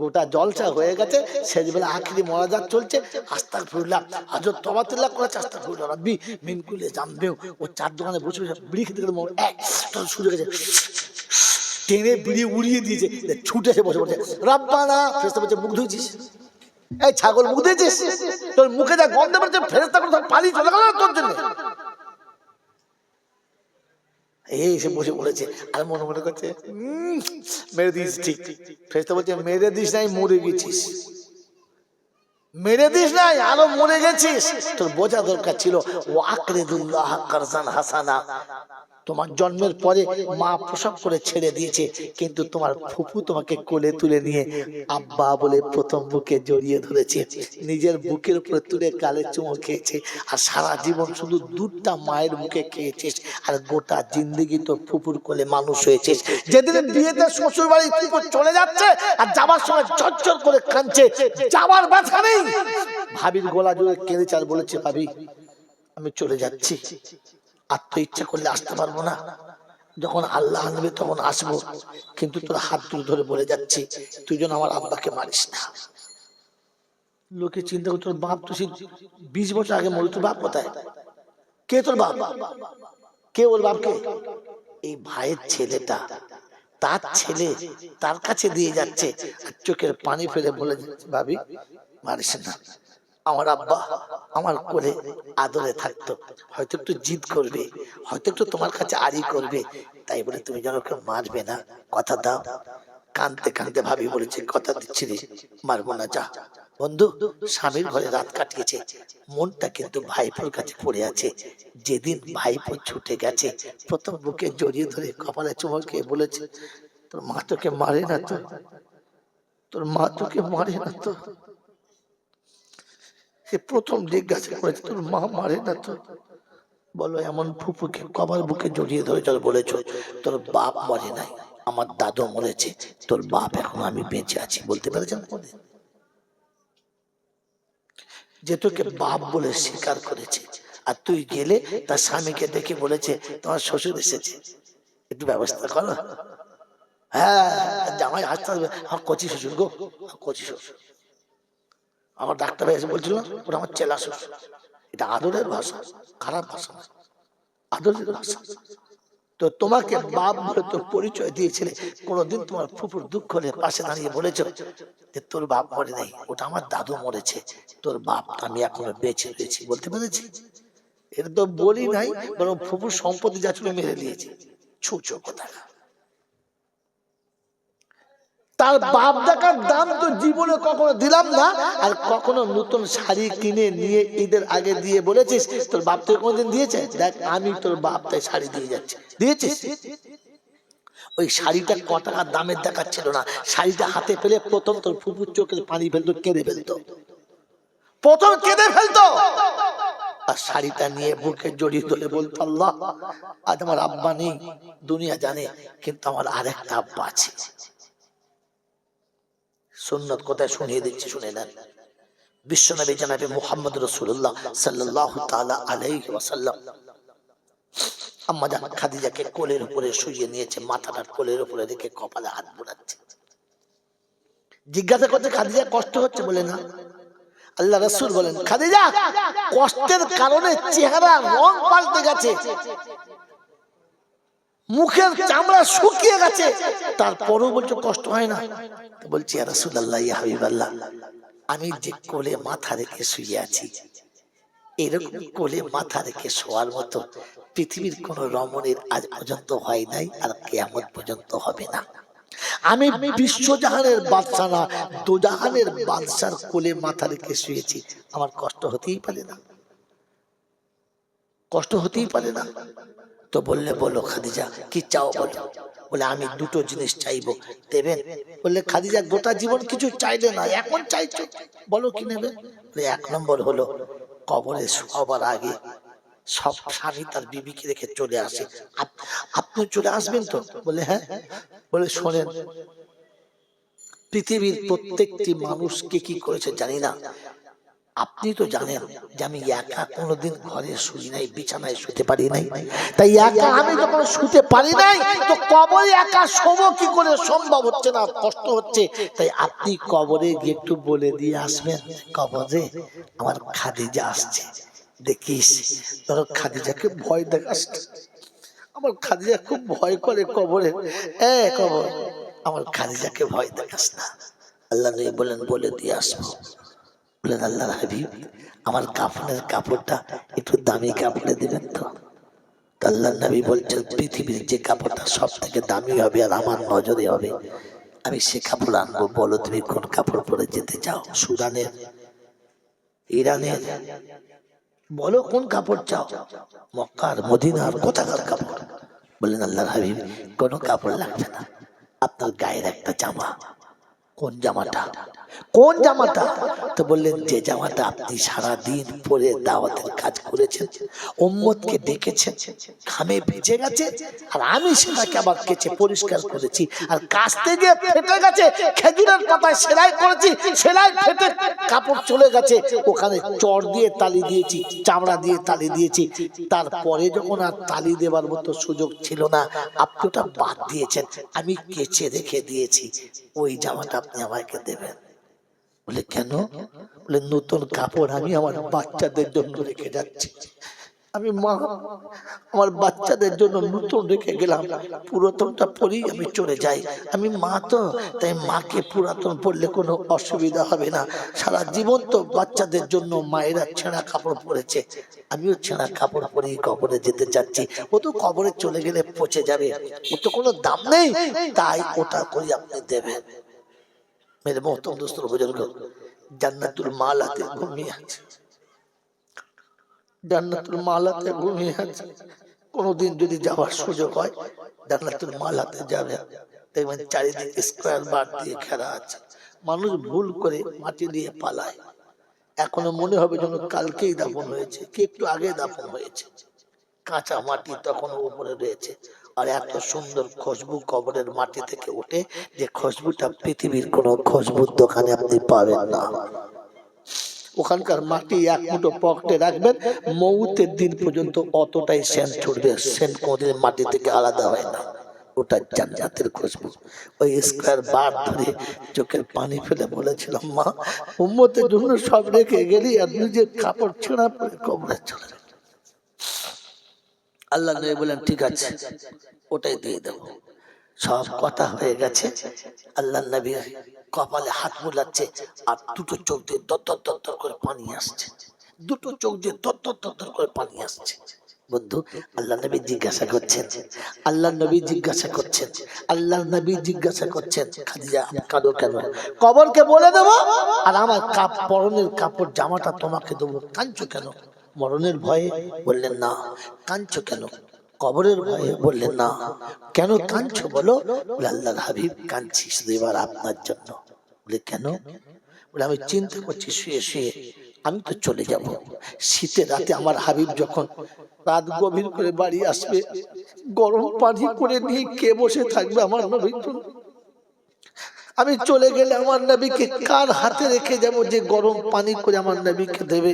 গোটা জলসা হয়ে গেছে শেষবেলা আখিরি মরাজাত চলছে আস্তাক ফুরলাম হাজর তবাতুল্লাহ করেছে আস্তাক ফুরলাম রাব্বি মিনকুলে জানবেও ও চার দোকানে বসে বসে বিড়ি খেতে গেলে এক শুরু গেছে, টেনে বিড়ি উড়িয়ে দিয়েছে ছুটে এসে বসে বসে রাব্বানা ফেরেস্তা বলছে, মুখ ধুয়েছিস এই ছাগল মুখ দিয়েছিস তোর মুখে যা গন্ধ বেরোচ্ছে ফেরেস্তা করে পানি চলে গেল তোর জন্য? এই এসে বসে বলেছে আর মনে মনে করছে "উম, মেরে দিস ঠিক। ফেরেস্তা বলছে মেরে দিস নাই মরে গেছিস। মেরে দিস নাই আরও মরে গেছিস। তোর বোঝা দরকার ছিল ও আকরেদুল্লাহ কারজান হাসানা। তোমার জন্মের পরে মা প্রসব করে ছেড়ে দিয়েছে, কিন্তু তোমার ফুফু তোমাকে কোলে তুলে নিয়ে আব্বা বলে প্রথম বুকে জড়িয়ে ধরেছে। নিজের বুকের উপরে তুলে গালে চুমো খেয়েছে আর সারা জীবন শুধু দুধটা মায়ের মুখে খেয়েছিস আর গোটা জিন্দগি তোর ফুপুর কোলে মানুষ হয়েছিস যেদিন বিয়েতে শ্বশুর বাড়ি ফুপুর চলে যাচ্ছে আর যাবার সময় ঝরঝর করে কাঁদছে, যাবার ব্যথা নেই। ভাবির গোলা জুড়ে কেঁদেছে আর বলেছে, ভাবি, আমি চলে যাচ্ছি। তো ইচ্ছা করলে আসতে পারব না। যখন আল্লাহ আনবে তখন আসব। কিন্তু তোর হাত তুলে ধরে বলে যাচ্ছি, তুই যেন আমার আব্বাকে মারিস না। লোকে চিন্তা করে, তোর বাপ তো সেই বিশ বছর আগে মরে তোর বাপ কোথায়? কে তোর বাপ? কে ওর বাপকে? এই ভাইয়ের ছেলেটা। তার ছেলে তার কাছে দিয়ে যাচ্ছে চোখের পানি ফেলে বলে ভাবি, মারিস না। আমার আব্বা আমার কোলে আদরে থাকতো। হয়তো একটু জিদ করবে, হয়তো একটু তোমার কাছে আড়ি করবে। তাই বলে তুমি যেন ওকে মারবে না। কথা দাও। কানতে কানতে ভাবি বলেছে, কথা দিচ্ছি রে, মারবো না, যা। বন্ধু, স্বামীর ঘরে রাত কাটিয়েছে। মনটা কিন্তু ভাইপোর কাছে পড়ে আছে। যেদিন ভাইপো ছুটে গেছে, প্রথম বুকে জড়িয়ে ধরে কপালে চুমো খেয়ে বলেছে, তোর মা তোকে মারে না তো? তোর মা তোকে মারে না তো? সে প্রথম জিজ্ঞাসা করেছে, তোর মা মারে না তো? বলো, এমন ফুপুকে কবার বুকে জড়িয়ে ধরে চল বলেছ, তোর বাপ মরে নাই, আমার দাদু মরেছে, তোর বাপ এখন আমি বেঁচে আছি। বলতে পেরেছেন? যে তোকে বাপ বলে স্বীকার করেছে, আর তুই গেলে তার স্বামীকে দেখে বলেছে, তোমার শ্বশুর এসেছে। একটু ব্যবস্থা করো। হ্যাঁ জামাই হাসতে আমার কচি শ্বশুর গো কচি শ্বশুর। আমার ডাক্তার এসে বলছিল, ওটা আমার চেলা শ্বশুর। এটা আদরের ভাষা, খারাপ ভাষা আদরের ভাষা। তো তোমাকে বাপ বলে তোর পরিচয় দিয়েছিলে, কোনোদিন তোমার ফুপুর দুঃখ হলে পাশে দাঁড়িয়ে বলেছ যে তোর বাপ মরে নেই, ওটা আমার দাদু মরেছে, তোর বাপ আমি এখনও বেঁচে রয়েছি, বলতে পেরেছি? এটা তো বলি নাই, বরং ফুপুর সম্পত্তি যা ছিল মেরে দিয়েছে। ছুচো কথা তার বাপ ডাকার দাম তো জীবনে কখনো দিলাম না। আর কখনো নতুন শাড়ি কিনে নিয়ে ঈদের আগে দিয়ে বলেছিস, তোর বাপ তোর কোনোদিন দিয়েছে? দেখ, আমি তোর বাপ তাই শাড়ি দিয়ে যাচ্ছি। দিয়েছিস? ওই শাড়িটা ক টাকার দামের দেখাচ্ছিল না। শাড়িটা হাতে পেলে প্রথম তোর ফুপুর চোখের পানি ফেলতো, কেঁদে ফেলতো। প্রথম কেঁদে ফেলতো। আর শাড়িটা নিয়ে বুকে জড়িয়ে ধরে বলতো, আল্লাহ, আজ আমার আব্বা নেই, দুনিয়া জানে, কিন্তু আমার আরেকটা আব্বা আছে। সুন্নত কোথায় শুনিয়ে দিচ্ছি, শুনে নেন। বিশ্বনবী জানাবে মুহাম্মদ রসুল্লাহ সাল্লাহ জান খাদিজাকে কোলের উপরে শুইয়ে নিয়েছে, মাথাটা কোলের উপরে রেখে কপালে হাত বোলাচ্ছে। জিজ্ঞাসা করতে খাদিজা, কষ্ট হচ্ছে বলে না? আল্লাহ রসুল বলেন, খাদিজা, কষ্টের কারণে চেহারা রং পাল্টে গেছে। মুখের চামড়া শুকিয়ে গেছে। তারপরও বলছো, কষ্ট হয় না। বলছি হাবিবাল্লাহ, আমি যে কোলে মাথা রেখে শুয়ে আছি, এরকম কোলে মাথা রেখে শোয়ার মতো পৃথিবীর কোন রমণের আজ পর্যন্ত হয় নাই আর কেয়ামত পর্যন্ত হবে না। আমি বিশ্বজাহানের বাদশা না, দোজাহানের বাদশার কোলে মাথা রেখে শুয়েছি। আমার কষ্ট হতেই পারে না। কষ্ট হতেই পারে না। তো বললে, বলো খাদিজা, কি চাও বলো? বলে, আমি দুটো জিনিস চাইব, দেবেন? বললে, খাদিজা, গোটা জীবন কিছু চাইলে না, এখন চাইছো, বলো কি নেবে? এক নম্বর হলো, কবরে সবার আগে সব স্বামী তার বিবিকে রেখে চলে আসে। আপ- আপনি চলে আসবেন তো? বলে হ্যাঁ। বলে, শোনেন, পৃথিবীর প্রত্যেকটি মানুষকে কি করেছে জানি না আপনি তো জানেন যে আমি একা কোনোদিন ঘরে শুই নাই, বিছানায় শুতে পারি নাই। তাই একা আমি যখন শুতে পারি নাই, তো কবরে একা শোব কি করে? সম্ভব হচ্ছে না, কষ্ট হচ্ছে। তাই আপনি কবরে গিয়ে একটু বলে দিয়ে আসবেন, কবরে আমার খাদিজা আসছে। দেখিস ধরো খাদিজাকে ভয় দেখাস আমার খাদিজা খুব ভয় করে কবরে। এ কবর, আমার খাদিজাকে ভয় দেখাস না। আল্লাহ বলেন, বলে দিয়ে আসব। বলেন আল্লাহ হাবিব, আমার কাফনের কাপড়টা একটু দামি কাপড়ে দিবেন তো? আল্লাহ নবী বলছেন, পৃথিবীর যে কাপড়টা সব থেকে দামি হবে আর আমার নজরে হবে, আমি সে কাপড় আনব। বলো তুমি কোন কাপড় পরে যেতে চাও? সুদানের, ইরানের? বলো কোন কাপড় চাও? মক্কার, মদিনার, কোথাকার কাপড়? বললেন, আল্লাহর হাবিব, কোনো কাপড় লাগবে না। আপনার গায়ের একটা জামা কোন জামাটা? কোন জামাটা? তো বললেন, যে জামাটা আপনি সারা দিন পরে দাওয়াতের কাজ করেছেন, উম্মতকে ডেকেছেন, ঘামে ভিজে গেছে, আর আমি সেটাকে আবার কেচে পরিষ্কার করেছি, আর কাস্তে গিয়ে ফেটে গেছে, খেজুরের পাতায় সেলাই করেছি, সেলাই ফেটে কাপড় চলে গেছে, ওখানে চর দিয়ে তালি দিয়েছি, চামড়া দিয়ে তালি দিয়েছি, তারপরে যখন আর তালি দেবার মতো সুযোগ ছিল না, আপনি ওটা বাদ দিয়েছেন, আমি কেচে রেখে দিয়েছি, ওই জামাটা আপনি আমাকে দেবেন। বলে, কেন? বলে, নতুন কাপড় আমি আমার বাচ্চাদের জন্য রেখে যাচ্ছি। আমি মা, আমার বাচ্চাদের জন্য নতুন রেখে গেলাম। পুরাতনটা পরেই আমি চলে যাই। আমি মা তো, তাই মাকে পুরাতন পরলে কোনো অসুবিধা হবে না। সারা জীবন তো বাচ্চাদের জন্য মায়েরা ছেঁড়া কাপড় পরেছে। আমিও ছেঁড়া কাপড় পরেই কবরে যেতে চাচ্ছি। ও তো কবরে চলে গেলে পচে যাবে। ও তো কোনো দাম নেই। তাই ওটা করে আপনি দেবেন? মেরে মোহতম দোস্তর বুজুর্গ জান্নাতুল মালাতে ঘুমিয়ে আছে জান্নাতুল মালাতে ঘুমিয়ে আছে কোনোদিন যদি যাওয়ার সুযোগ হয় জান্নাতুল মালাতে যাবে দেখবেন চারিদিকে স্কোয়ার বার দিয়ে ঘেরা আছে মানুষ ভুল করে মাটি দিয়ে পালায় এখনও মনে হবে যেন কালকেই দাফন হয়েছে কি একটু আগে দাফন হয়েছে কাঁচা মাটি তখন উপরে রয়েছে। আর এত সুন্দর খুশবু কবরের মাটি থেকে ওঠে যে খুশবুটা পৃথিবীর কোনো খুশবুর দোকানে আপনি পাবেন না। ওখানকার মাটি এক মুঠো পকেটে রাখবেন, মৌতের দিন পর্যন্ত অতটাই সেন্ট ছুটবে, সেন্ট কোনদিন মাটি থেকে আলাদা হয় না। ওটা জান্নাতের খুশবু ওই স্কোয়ার বার ধরে চোখের পানি ফেলে বলেছিলাম, মা, উম্মতের জন্য সব রেখে গেলি আর নিজের কাপড় ছেঁড়া পরে কবরে চলে। আল্লাহ নবী বলেন ঠিক আছে, ওটাই দিয়ে দেবো। সব কথা হয়ে গেছে। আল্লাহ নবী কপালে হাত বুলাচ্ছে আর দুটো চোখ দিয়ে দত্তর দর করে পানি আসছে। দুটো চোখ দিয়ে দত্তর দর করে পানি আসছে। বন্ধু, আল্লাহ নবী জিজ্ঞাসা করছেন, আল্লাহ নবী জিজ্ঞাসা করছেন, আল্লাহ নবী জিজ্ঞাসা করছেন, খাদিজা কাঁদো কেন? কবরকে বলে দেবো? আর আমার কাপ পরনের কাপড়, জামাটা তোমাকে দেবো। কাঁদছো কেন? মরণের ভয়ে বললেন, না, কাঁদছো কেন? কবরের ভয়ে বললেন, না, কেন কাঁদছো বলো? বলে, আল্লাহর হাবিব কাঁদছি শুধু এবার আপনার জন্য। বলে, কেন? বলে, আমি চিন্তা করছি, শুয়ে শুয়ে আমি তো চলে যাব। শীতে রাতে আমার হাবিব যখন রাত গভীর করে বাড়ি আসবে, গরম পানি করে নিয়ে কে বসে থাকবে আমার নবীর জন্য? আমি চলে গেলে আমার নবীকে কার হাতে রেখে যাব? যে গরম পানি করে আমার নবীকে দেবে।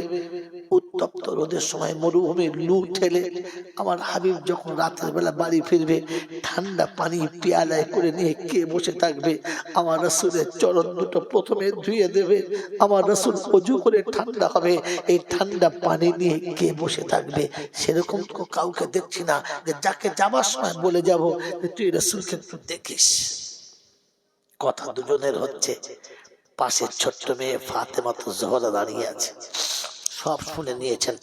উত্তপ্ত রোদের সময় মরুভূমির লু ঠেলে আমার হাবিব যখন রাতের বেলা বাড়ি ফিরবে ঠান্ডা পানি পেয়ালায় করে নিয়ে কে বসে থাকবে? আমার রসুলের চরণ দুটো প্রথমে ধুয়ে দেবে। আমার রসুল অজু করে ঠান্ডা হবে। এই ঠান্ডা পানি নিয়ে কে বসে থাকবে? সেরকম তো কাউকে দেখছি না। যে যাকে যাবার সময় বলে যাব। যে তুই রসুলকে একটু দেখিস। কথা দুজনের হচ্ছে। পাশের ছোট্ট মেয়ে ফাতেমা তো জহরা দাঁড়িয়ে আছে। সব শুনে নিয়েছেন।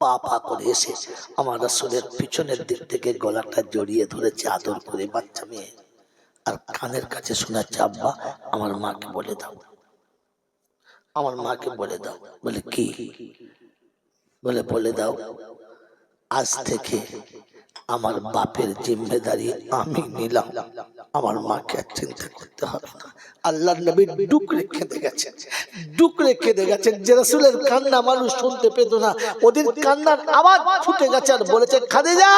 পা পা করে এসে আমার রাসুলের পিছনের দিক থেকে গলাটা জড়িয়ে ধরেছে আদর করে বাচ্চা মেয়ে। আর কানের কাছে শোনাচ্ছে আব্বা আমার মাকে বলে দাও। আমার মাকে বলে দাও। বলে কি? বলে বলে দাও। আজ থেকে আমার বাপের জিম্মেদারি আমি নিলাম। আমার মাকে আর চিন্তা করতে হবে না। আল্লাহ নবী ডুক রেখে দে গেছেন। ডুক রেখে দে গেছেন যে রাসূলের কান্না মানুষ শুনতে পেত না। ওদের কান্নার আওয়াজ ফুটে গেছে আর বলেছে, খাদিজা,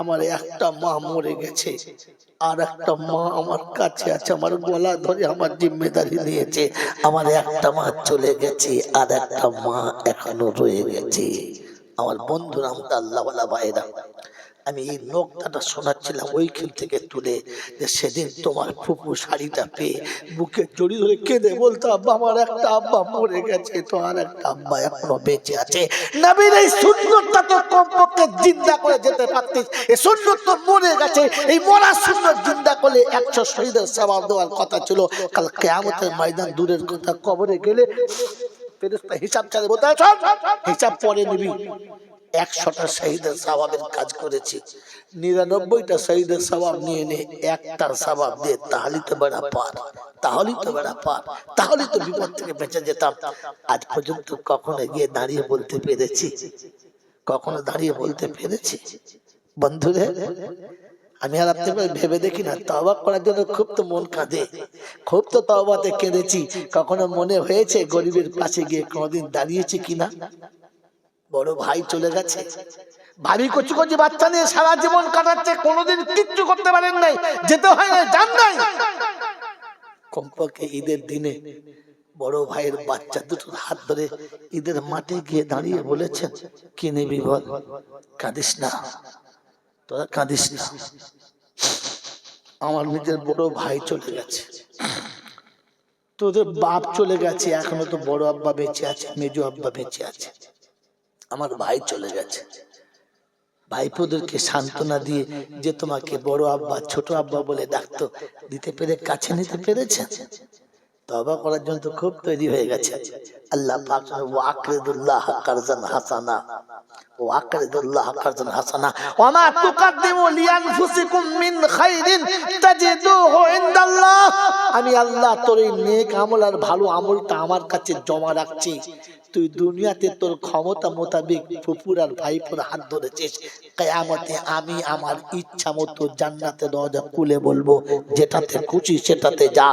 আমার একটা মা মরে গেছে। আর একটা মা আমার কাছে আছে, আমার গলা ধরে আমার জিম্মেদারি নিয়েছে। আমার একটা মা চলে গেছে, আর একটা মা এখনও রয়ে গেছে। আমার বন্ধু নামটা আল্লাহওয়ালা ভাইরা আমি এই নোকটাটা শোনাচ্ছিলাম ওইখান থেকে তুলে যে সেদিন তোমার ফুপু শাড়িটা পেয়ে বুকে জড়ি ধরে কেঁদে বলতো আব্বা আমার একটা আব্বা মরে গেছে তো আর একটা আব্বা এখনও বেঁচে আছে নবীর এই সুন্দরটা তো কমপক্ষে জিন্দা করে যেতে পারতিস এই সুন্দর তো মরে গেছে এই মরা সুন্দর জিন্দা করলে একশো শহীদের সবাব দেওয়ার কথা ছিল কাল কেয়ামতের ময়দান দূরের কথা কবরে গেলে ফেরেশতা হিসাব চালে বলতে হিসাব পরে নিবি একশোটা শহীদের সবাবের কাজ করেছি। নিরানব্বইটা শহীদের সবাব নিয়ে নে একটার সবাব দিয়ে তাহলেই তো বেড়া পার তাহলেই তো বেড়া পার তাহলেই তো বিপদ থেকে বেঁচে যেতাম। আজ পর্যন্ত কখনো গিয়ে দাঁড়িয়ে বলতে পেরেছি? কখনো দাঁড়িয়ে বলতে পেরেছি? বন্ধুরে, আমি আর আপনি ভেবে দেখি না তবা করার জন্য খুব তো মন কাঁদে। খুব তো তবাতে কেঁদেছি। কখনো মনে হয়েছে গরিবের পাশে গিয়ে কোনোদিন দাঁড়িয়েছি কিনা? বড় ভাই চলে গেছে। ভাবি কচু কচি বাচ্চা নিয়ে সারা জীবন কাটাচ্ছে, কোনোদিন কিচ্ছু করতে পারেন নাই, যেতে হয় না জান নাই। কমপক্ষে ঈদের দিনে বড় ভাইয়ের বাচ্চা দুটোর হাত ধরে ঈদের মাঠে গিয়ে দাঁড়িয়ে বলেছেন, কি নিবি বল? কাঁদিস না। তোরা কাঁদিস না। আমার নিজের বড় ভাই চলে গেছে। তোদের বাপ চলে গেছে, এখনও তো বড় আব্বা বেঁচে আছে, মেজু আব্বা বেঁচে আছে। আমার ভাই চলে গেছে। ভাইপোদেরকে সান্ত্বনা দিয়ে যে তোমাকে বড় আব্বা, ছোট আব্বা বলে ডাকতো, দিতে পেরে কাছে নিতে পেরেছেন তবা করার জন্য তো খুব তৈরি হয়ে গেছে। আল্লাহ পাক ও আকরিদুল্লাহ কারজান হাসানা। ও আকরিদুল্লাহ কারজান হাসানা। ওয়া মা তুকাদ্দিমু লিআনফুসিকুম মিন খাইরিন তাজিদুহু ইনদাল্লাহ। আমি আল্লাহ তোর এই নেক আমল আর ভালো আমলটা আমার কাছে জমা রাখছি। তুই দুনিয়াতে তোর ক্ষমতা মোতাবেক ফুপুর আর ভাইপুর হাত ধরেছিস। কেয়ামতে আমি আমার ইচ্ছা মতো জান্নাতে দরজা খুলে বলব, যেটাতে খুশি সেটাতে যা।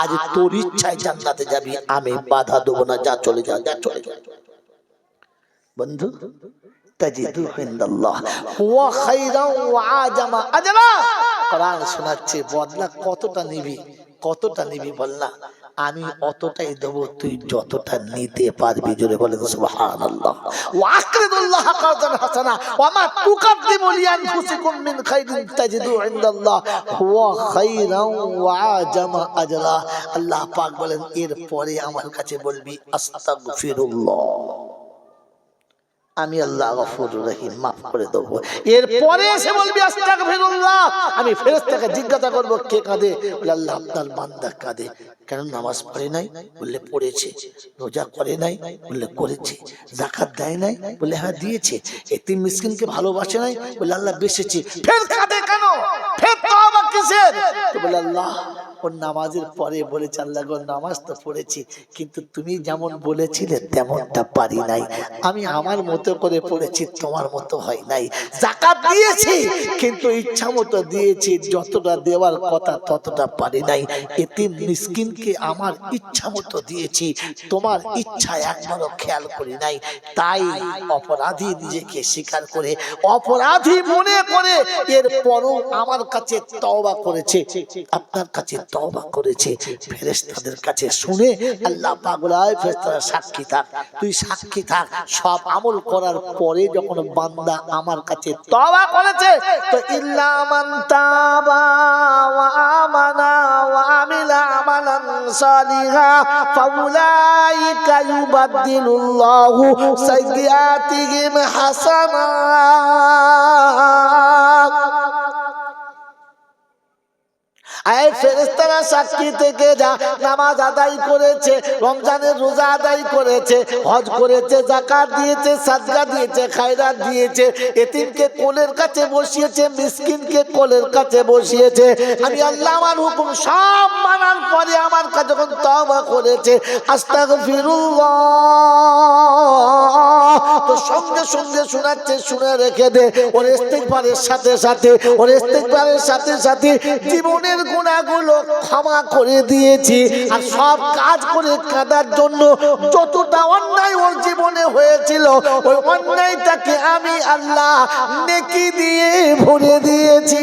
আজ তোর ইচ্ছায় জান্নাতে যাবি, আমি বাধা দেবো না, যা চলে যা যা চলে যা। বন্ধু তাজিদু ইনদাল্লাহ। হুয়া খাইরান ওয়া আজামা। আজরা কোরআন শোনাচ্ছে, বদলা কতটা নিবি কতটা নিবি বল না। আমি অতটাই দেবো তুই যতটা নিতে পারবি জোরে বলেন সুবহানাল্লাহ। ওয়া আকরিদুল্লাহ কারদান হাসানা। ওয়া মা তুকাদ্দিমু লিআনফুসিকুম মিন খাইরিন তাজিদু ইনদাল্লাহ। হুয়া খাইরান ওয়া আজামা আজরা। আল্লাহ পাক বলেন এর পরে আমার কাছে বলবি আস্তাগফিরুল্লাহ। আমি আল্লাহ গফুর রহিম মাফ করে দেবো। এরপরে এসে বলবি আস্তাগফিরুল্লাহ। আমি ফেরেশতাকে জিজ্ঞাসা করব কে কাঁদে? বলে আল্লাহ আপনার বান্দা কাঁদে। কেন নামাজ পড়ে নাই? বললে পড়েছে। রোজা করে নাই? বললে করেছে। জাকাত দেয় নাই? বলে হ্যাঁ দিয়েছে। এতিম মিসকিনকে ভালোবাসে নাই? বলে আল্লাহ বেসেছে। ফের কাঁদে কেন? ফের তওবা কিসের? বলে আল্লাহ ওর নামাজের পরে বলেছে, আল্লাহ গো, নামাজ তো পড়েছি, কিন্তু তুমি যেমন বলেছিলে, তেমনটা পারি নাই। আমি আমার মতো করে পড়েছি, তোমার মতো হয় নাই। জাকাত দিয়েছি, কিন্তু ইচ্ছা মতো দিয়েছি, যতটা দেওয়ার কথা ততটা পারি নাই। এতিম মিসকিনকে আমার ইচ্ছা মতো দিয়েছি, তোমার ইচ্ছা একবারও খেয়াল করি নাই। তাই অপরাধী নিজেকে স্বীকার করে, অপরাধী মনে করে এর পরও আমার কাছে তওবা করেছে। আপনার কাছে তওবা করেছে ফেরেশতাদের কাছে শুনে আল্লাহ পাগলায় ফেরেশতারা সাক্ষী থাক। তুই সাক্ষী থাক সব আমল করার পরে যখন বান্দা আমার কাছে তওবা করেছে তো ইল্লা মান তাবা ওয়া আমানা ওয়া আমিলা আমালান সালিহা ফাউলাইকা ইউবাদদিলুল্লাহু সাইয়্যাতিহিম হাসানাত এই ফেরেশতারা সাক্ষী থেকে যা নামাজ আদায় করেছে, রমজানের রোজা আদায় করেছে, হজ করেছে জাকাত দিয়েছে, সাদকা দিয়েছে, খায়রাত দিয়েছে, এতিমকে কোলের কাছে বসিয়েছে, মিসকিনকে কোলের কাছে বসিয়েছে। আমি আল্লাহ আমার হুকুম সব মানার পরে আমার কাছে যখন তওবা করেছে, আস্তাগফিরুল্লাহ। তো সঙ্গে সঙ্গে শোনাচ্ছে, শুনে রেখে দে। ওর ইস্তেগফারের সাথে সাথে, ওর ইস্তেগফারের সাথে সাথে জীবনের গুণাগুলো ক্ষমা করে দিয়েছি। আর সব কাজ করে কাঁদার জন্য যতটা অন্যায় ওর জীবনে হয়েছিল, ওই অন্যায়টাকে আমি আল্লাহ নেকি দিয়ে ভরে দিয়েছি।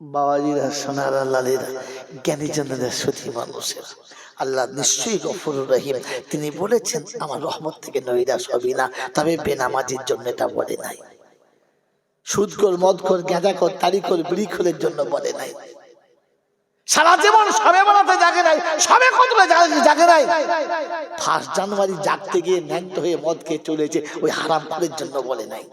বাবাজিরা, সোনারা লালেরা জ্ঞানী জনেরা সতী মানুষের। আল্লাহ নিশ্চয়ই গফুর রহিম। তিনি বলেছেন, আমার রহমত থেকে নৈরাশ হবি না, তবে বেনামাজির জন্য এটা বলে নাই। সুদকর, মদকর গেঁজাকর তারিখর, বিড়িখরের জন্য বলে নাই। সারা জীবন সবে বলাতে জাগে নাই, সবে কত জাগে নাই ফার্স্ট জানুয়ারি জাগতে গিয়ে ন্যাংট হয়ে মদ খেয়ে চলেছে, ওই হারাম করের জন্য বলে নাই।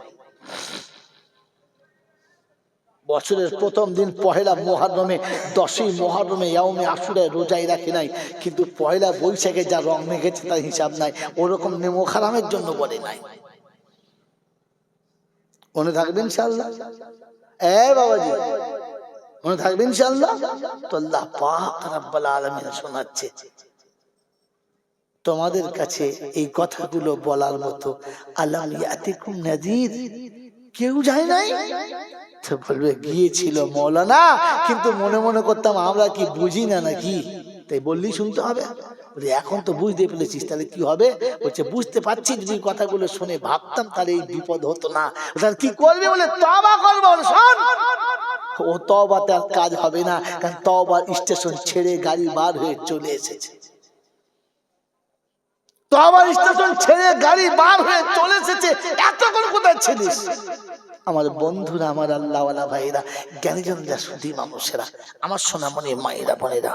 বছরের প্রথম দিন পহেলা মহারমে দশই মহারমে ইয়ামে আশুরায় রোজাই রাখে নাই, কিন্তু পহেলা বৈশাখে যা রং মেখেছে তার হিসাব নাই, ওরকম নেমো খারামের জন্য বলে নাই। মনে থাকবেন ইনশাল্লাহ এ বাবাজি, মনে থাকবেন ইনশাল্লাহ তো আল্লাহ শোনাচ্ছে। তোমাদের কাছে এই কথাগুলো বলার মতো, আলাম কেউ যায় নাই? তো বলবে গিয়েছিল মৌলানা কিন্তু মনে মনে করতাম আমরা কি বুঝি না নাকি? তাই বললি শুনতে হবে। বলে এখন তো বুঝতে পেরেছিস তাহলে কি হবে? বলছে বুঝতে পারছি যদি কথাগুলো শুনে ভাবতাম তাহলে এই বিপদ হতো না। তাহলে কি করবে? বলে তবা করব শোন! ও তবাতে আর কাজ হবে না কারণ তবার স্টেশন ছেড়ে গাড়ি বার হয়ে চলে এসেছে। তো আমার স্টেশন ছেড়ে গাড়ি বার হয়ে চলে এসেছে এতক্ষণ কোথায় ছিলিস? আমার বন্ধুরা আমার আল্লাহওয়ালা ভাইরা জ্ঞানীজনরা শুধু মানুষেরা আমার সোনামণি মায়েরা বোনেরা